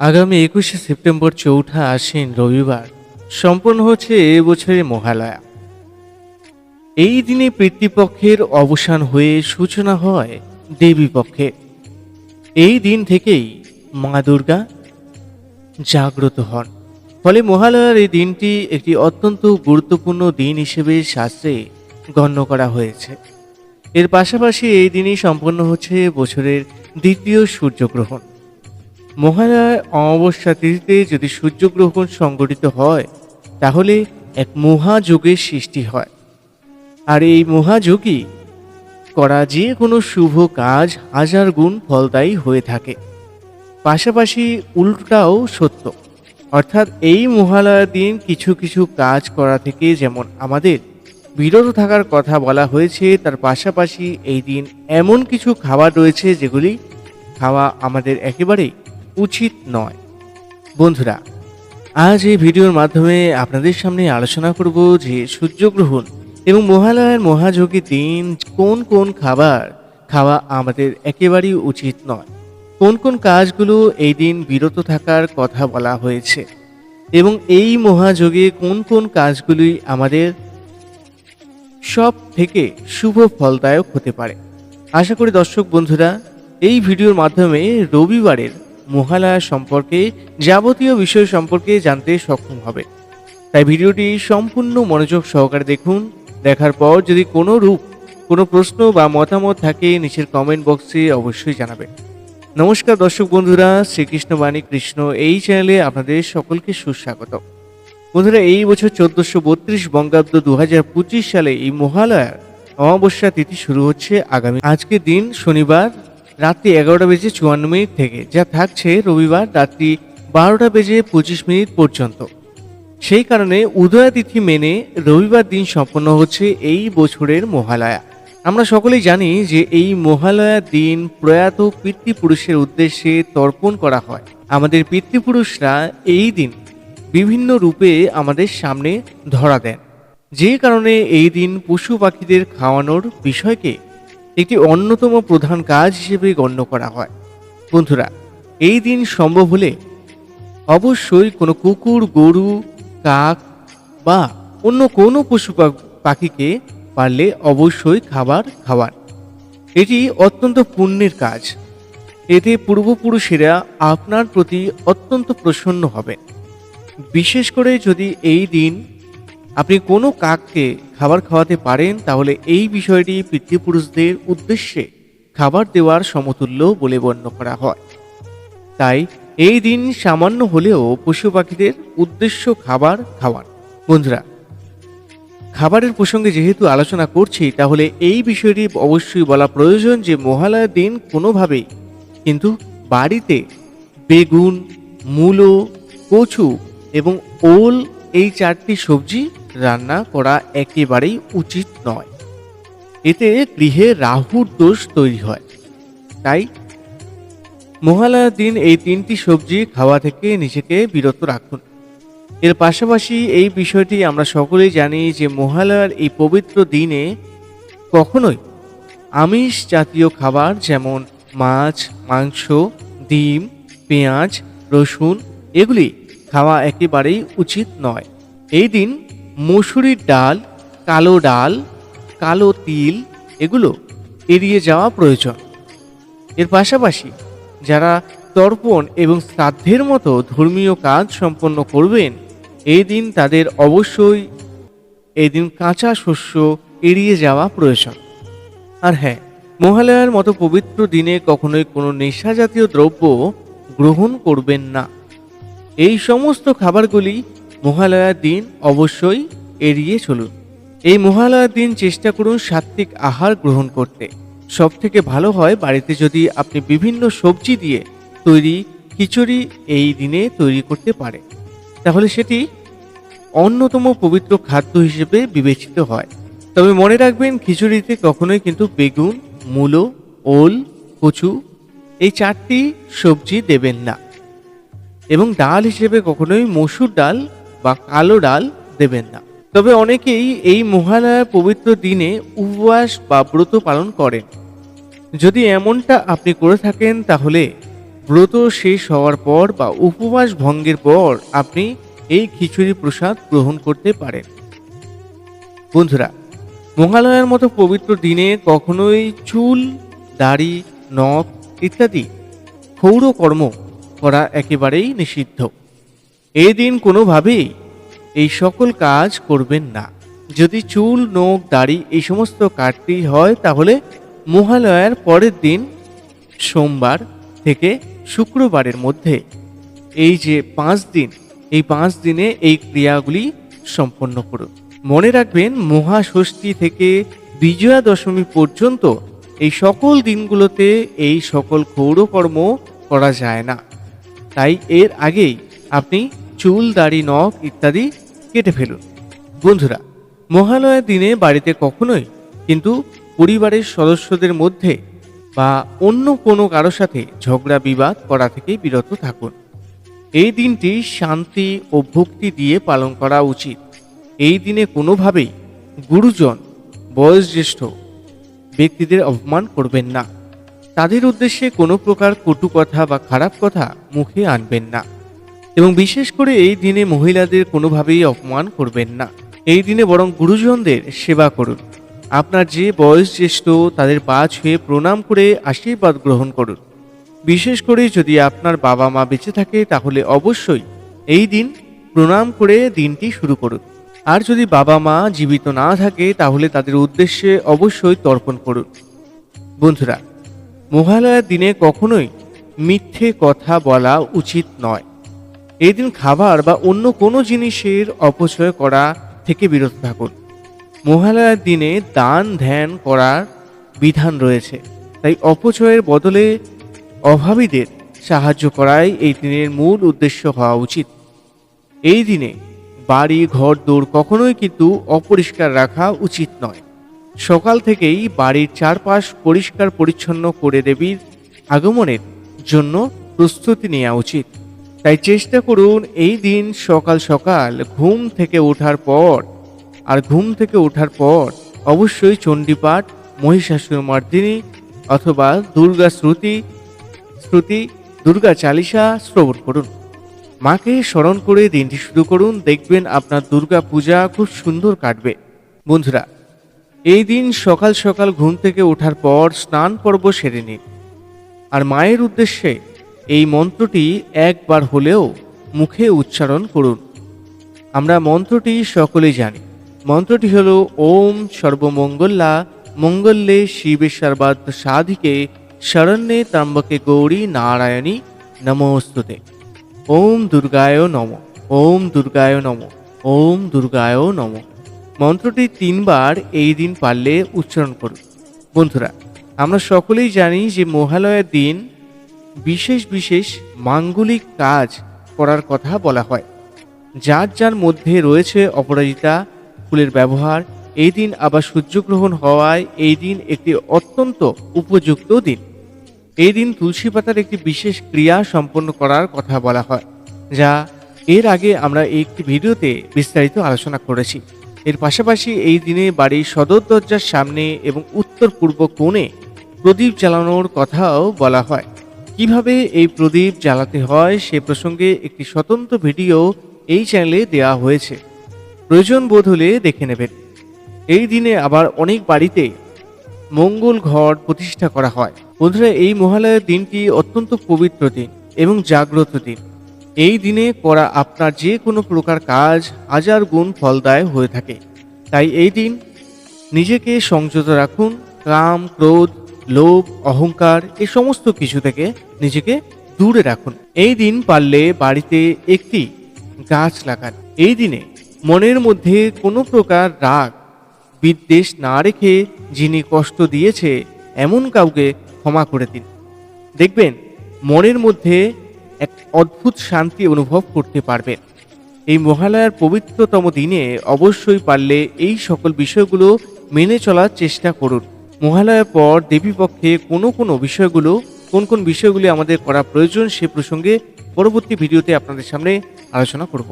আগামী একুশে সেপ্টেম্বর চৌঠা আশ্বিন রবিবার সম্পন্ন হচ্ছে এ বছরের মহালয়া। এই দিনে পিতৃপক্ষের অবসান হয়ে সূচনা হয় দেবী পক্ষে এই দিন থেকেই মা দুর্গা জাগ্রত হন। ফলে মহালয়ার এই দিনটি একটি অত্যন্ত গুরুত্বপূর্ণ দিন হিসেবে শাস্ত্রে গণ্য করা হয়েছে। এর পাশাপাশি এই দিনই সম্পন্ন হচ্ছে বছরের দ্বিতীয় সূর্যগ্রহণ। মহালয়ার অমাবস্যা তিথিতে যদি সূর্যগ্রহণ সংঘটিত হয়, তাহলে এক মহাযোগের সৃষ্টি হয়। আর এই মহাযোগই করা যে কোনো শুভ কাজ হাজার গুণ ফলদায়ী হয়ে থাকে। পাশাপাশি উল্টাও সত্য। অর্থাৎ এই মহালয়ার দিন কিছু কিছু কাজ করা থেকে যেমন আমাদের বিরত থাকার কথা বলা হয়েছে, তার পাশাপাশি এই দিন এমন কিছু খাবার রয়েছে যেগুলি খাওয়া আমাদের একেবারেই উচিত নয়। বন্ধুরা, আজ এই ভিডিওর মাধ্যমে আপনাদের সামনে আলোচনা করব যে সূর্যগ্রহণ এবং মহালয়ার মহাযোগী দিন কোন কোন খাবার খাওয়া আমাদের একেবারেই উচিত নয়। কোন কোন কাজগুলো এই দিন বিরত থাকার কথা বলা হয়েছে এবং এই মহাযোগে কোন কোন কাজগুলি আমাদের সব থেকে শুভ ফলদায়ক হতে পারে। আশা করি দর্শক বন্ধুরা, এই ভিডিওর মাধ্যমে রবিবারের মহালয়া সম্পর্কে, যাবতীয় বিষয় সম্পর্কে জানতে সক্ষম হবে। তাই ভিডিওটি সম্পূর্ণ মনোযোগ সহকারে দেখুন। দেখার পর যদি কোনো রূপ, কোনো প্রশ্ন বা মতামত থাকে, নিচের কমেন্ট বক্সে অবশ্যই জানাবেন। নমস্কার দর্শক বন্ধুরা, শ্রীকৃষ্ণ বাণী কৃষ্ণ এই চ্যানেলে আপনাদের সকলকে সুস্বাগত। বন্ধুরা, এই বছর চোদ্দশো বত্রিশ বঙ্গাব্দ দু হাজার পঁচিশ সালে এই মহালয়ার অমাবস্যা তিথি শুরু হচ্ছে আগামী আজকের দিন শনিবার রাত্রি এগারোটা বেজে চুয়ান্ন মিনিট থেকে, যা থাকছে রবিবার রাত্রি বারোটা বেজে পঁচিশ মিনিট পর্যন্ত। সেই কারণে উদয়া তিথি মেনে রবিবার দিন সম্পন্ন হচ্ছে এই বছরের মহালয়া। আমরা সকলেই জানি যে এই মহালয়ার দিন প্রয়াত পিতৃপুরুষের উদ্দেশ্যে তর্পণ করা হয়। আমাদের পিতৃপুরুষরা এই দিন বিভিন্ন রূপে আমাদের সামনে ধরা দেন। যে কারণে এই দিন পশু পাখিদের খাওয়ানোর বিষয়কে একটি অন্যতম প্রধান কাজ হিসেবে গণ্য করা হয়। বন্ধুরা, এই দিন সম্ভব হলে অবশ্যই কোনো কুকুর, গরু, কাক বা অন্য কোনো পশু পাখিকে পারলে অবশ্যই খাবার খাওয়ান। এটি অত্যন্ত পুণ্যের কাজ। এতে পূর্বপুরুষেরা আপনার প্রতি অত্যন্ত প্রসন্ন হবেন। বিশেষ করে যদি এই দিন আপনি কোনো কাককে খাবার খাওয়াতে পারেন, তাহলে এই বিষয়টি পিতৃপুরুষদের উদ্দেশ্যে খাবার দেওয়ার সমতুল্য বলে গণ্য করা হয়। তাই এই দিন সামান্য হলেও পশু পাখিদের উদ্দেশ্য খাবার খাওয়ান। বন্ধুরা, খাবারের প্রসঙ্গে যেহেতু আলোচনা করছি, তাহলে এই বিষয়টি অবশ্যই বলা প্রয়োজন যে মহালয়ার দিন কোনোভাবেই কিন্তু বাড়িতে বেগুন, মূলো, কচু এবং ওল এই চারটি সবজি রান্না করা একেবারেই উচিত নয়। এতে গৃহে রাহুর দোষ তৈরি হয়। তাই মহালয়ার দিন এই তিনটি সবজি খাওয়া থেকে নিজেকে বিরত রাখুন। এর পাশাপাশি এই বিষয়টি আমরা সকলেই জানি যে মহালয়ার এই পবিত্র দিনে কখনোই আমিষ জাতীয় খাবার যেমন মাছ, মাংস, ডিম, পেঁয়াজ, রসুন এগুলি খাওয়া একেবারেই উচিত নয়। এই দিন মসুরির ডাল, কালো ডাল, কালো তিল, এগুলো এড়িয়ে যাওয়া প্রয়োজন। এর পাশাপাশি যারা তর্পণ এবং শ্রাদ্ধের মতো ধর্মীয় কাজ সম্পন্ন করবেন, এই দিন তাদের অবশ্যই এই দিন কাঁচা শস্য এড়িয়ে যাওয়া প্রয়োজন। আর হ্যাঁ মহালয়ার মতো পবিত্র দিনে কখনোই কোনো নেশা জাতীয় দ্রব্য গ্রহণ করবেন না। এই সমস্ত খাবারগুলি মহালয়ার দিন অবশ্যই এড়িয়ে চলুন। এই মহালয়ার দিন চেষ্টা করুন সাত্ত্বিক আহার গ্রহণ করতে। সব থেকে ভালো হয় বাড়িতে যদি আপনি বিভিন্ন সবজি দিয়ে তৈরি খিচুড়ি এই দিনে তৈরি করতে পারে। তাহলে সেটি অন্যতম পবিত্র খাদ্য হিসেবে বিবেচিত হয়। তবে মনে রাখবেন খিচুড়িতে কখনোই কিন্তু বেগুন, মূলো, ওল, কচু এই চারটি সবজি দেবেন না। এবং ডাল হিসেবে কখনোই মসুর ডাল বা কালো ডাল দেবেন না। তবে অনেকেই এই মহালয়ার পবিত্র দিনে উপবাস বা ব্রত পালন করেন। যদি এমনটা আপনি করে থাকেন, তাহলে ব্রত শেষ হওয়ার পর বা উপবাস ভঙ্গের পর আপনি এই খিচুড়ি প্রসাদ গ্রহণ করতে পারেন। বন্ধুরা, মহালয়ার মতো পবিত্র দিনে কখনোই চুল, দাড়ি, নখ ইত্যাদি ক্ষৌর কর্ম করা একেবারেই নিষিদ্ধ। এই দিন কোনোভাবেই এই সকল কাজ করবেন না। যদি চুল, নখ, দাড়ি এই সমস্ত কাটতেই হয়, তাহলে মহালয়ার পরের দিন সোমবার থেকে শুক্রবারের মধ্যে এই যে পাঁচ দিন, এই পাঁচ দিনে এই ক্রিয়াগুলি সম্পন্ন করুন। মনে রাখবেন, মহাষষ্ঠী থেকে বিজয়া দশমী পর্যন্ত এই সকল দিনগুলোতে এই সকল ক্ষৌরকর্ম করা যায় না। তাই এর আগেই আপনি চুল, দাড়ি, নখ ইত্যাদি কেটে ফেলুন। বন্ধুরা মহালয়ার দিনে বাড়িতে কখনোই কিন্তু পরিবারের সদস্যদের মধ্যে বা অন্য কোনো কারও সাথে ঝগড়া, বিবাদ করা থেকে বিরত থাকুন। এই দিনটি শান্তি ও ভক্তি দিয়ে পালন করা উচিত। এই দিনে কোনোভাবেই গুরুজন, বয়োজ্যেষ্ঠ ব্যক্তিদের অপমান করবেন না। তাদের উদ্দেশ্যে কোনো প্রকার কটু কথা বা খারাপ কথা মুখে আনবেন না। এবং বিশেষ করে এই দিনে মহিলাদের কোনোভাবেই অপমান করবেন না। এই দিনে বরং গুরুজনদের সেবা করুন। আপনার যে বয়োজ্যেষ্ঠ তাদের পা ছুঁয়ে প্রণাম করে আশীর্বাদ গ্রহণ করুন। বিশেষ করে যদি আপনার বাবা মা বেঁচে থাকে, তাহলে অবশ্যই এই দিন প্রণাম করে দিনটি শুরু করুন। আর যদি বাবা মা জীবিত না থাকে, তাহলে তাদের উদ্দেশ্যে অবশ্যই তর্পণ করুন। বন্ধুরা, মহালয়ার দিনে কখনোই মিথ্যে কথা বলা উচিত নয়। এই দিন খাবার বা অন্য কোনো জিনিসের অপচয় করা থেকে বিরত থাকুন। মহালয়ার দিনে দান ধ্যান করার বিধান রয়েছে। তাই অপচয়ের বদলে অভাবীদের সাহায্য করাই এই দিনের মূল উদ্দেশ্য হওয়া উচিত। এই দিনে বাড়ি, ঘর দৌড় কখনোই কিন্তু অপরিষ্কার রাখা উচিত নয়। সকাল থেকেই বাড়ির চারপাশ পরিষ্কার পরিচ্ছন্ন করে দেবীর আগমনের জন্য প্রস্তুতি নেওয়া উচিত। তাই চেষ্টা করুন এই দিন সকাল সকাল ঘুম থেকে ওঠার পর, আর ঘুম থেকে ওঠার পর অবশ্যই চণ্ডীপাঠ, মহিষাসুর মর্দিনী অথবা দুর্গা শ্রুতি শ্রুতি, দুর্গা চালিসা শ্রবণ করুন। মাকে স্মরণ করে দিনটি শুরু করুন। দেখবেন আপনার দুর্গা পূজা খুব সুন্দর কাটবে। বন্ধুরা, এই দিন সকাল সকাল ঘুম থেকে ওঠার পর স্নান পর্ব সেরে নিন। আর মায়ের উদ্দেশ্যে এই মন্ত্রটি একবার হলেও মুখে উচ্চারণ করুন। আমরা মন্ত্রটি সকলেই জানি। মন্ত্রটি হল, ওম সর্বমঙ্গল্লা মঙ্গল্যে শিবে সর্বাত্ম সাধিকে, শরণ্যে ত্রম্বকে গৌরী নারায়ণী নমস্তুতে। ওম দুর্গায় নম, ওম দুর্গায় নম, ওম দুর্গায় নম। মন্ত্রটি তিনবার এই দিন পারলে উচ্চারণ করুন। বন্ধুরা, আমরা সকলেই জানি যে মহালয়ার দিন বিশেষ বিশেষ মাঙ্গলিক কাজ করার কথা বলা হয়। যার যার মধ্যে রয়েছে অপরাজিতা, ফুলের ব্যবহার, এই দিন আবার সূর্যগ্রহণ হওয়ায় এই দিন একটি অত্যন্ত উপযুক্ত দিন। এই দিন তুলসী পাতার একটি বিশেষ ক্রিয়া সম্পন্ন করার কথা বলা হয়, যা এর আগে আমরা একটি ভিডিওতে বিস্তারিত আলোচনা করেছি। এর পাশাপাশি এই দিনে বাড়ির সদর দরজার সামনে এবং উত্তর পূর্ব কোণে প্রদীপ জ্বালানোর কথাও বলা হয়। কীভাবে এই প্রদীপ জ্বালাতে হয় সে প্রসঙ্গে একটি স্বতন্ত্র ভিডিও এই চ্যানেলে দেওয়া হয়েছে। প্রয়োজন বোধ হলে দেখে নেবেন। এই দিনে আবার অনেক বাড়িতে মঙ্গল ঘর প্রতিষ্ঠা করা হয়। বন্ধুরা, এই মহালয়ের দিনটি অত্যন্ত পবিত্র দিন এবং জাগ্রত দিন। এই দিনে করা আপনার যে কোনো প্রকার কাজ হাজার গুণ ফলদায় হয়ে থাকে। তাই এই দিন নিজেকে সংযত রাখুন। কাম ক্রোধ লোভ, অহংকার এ সমস্ত কিছু থেকে নিজেকে দূরে রাখুন। এই দিন পারলে বাড়িতে একটি গাছ লাগান। এই দিনে মনের মধ্যে কোনো প্রকার রাগ, বিদ্বেষ না রেখে যিনি কষ্ট দিয়েছে, এমন কাউকে ক্ষমা করে দিন। দেখবেন, মনের মধ্যে এক অদ্ভুত শান্তি অনুভব করতে পারবেন। এই মহালয়ার পবিত্রতম দিনে অবশ্যই পারলে এই সকল বিষয়গুলো মেনে চলার চেষ্টা করুন। মহালয়ার পর দেবীপক্ষে কোনো কোনো বিষয়গুলো, কোন কোন বিষয়গুলি আমাদের করা প্রয়োজন সে প্রসঙ্গে পরবর্তী ভিডিওতে আপনাদের সামনে আলোচনা করব।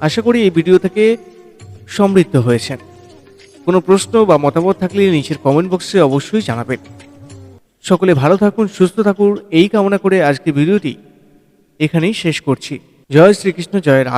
আশা করি এই ভিডিও থেকে সমৃদ্ধ হয়েছেন। কোনো প্রশ্ন বা মতামত থাকলে নিচের কমেন্ট বক্সে অবশ্যই জানাবেন। সকলে ভালো থাকুন, সুস্থ থাকুন, এই কামনা করে আজকে ভিডিওটি এখানেই শেষ করছি। জয় শ্রীকৃষ্ণ, জয় রাধা।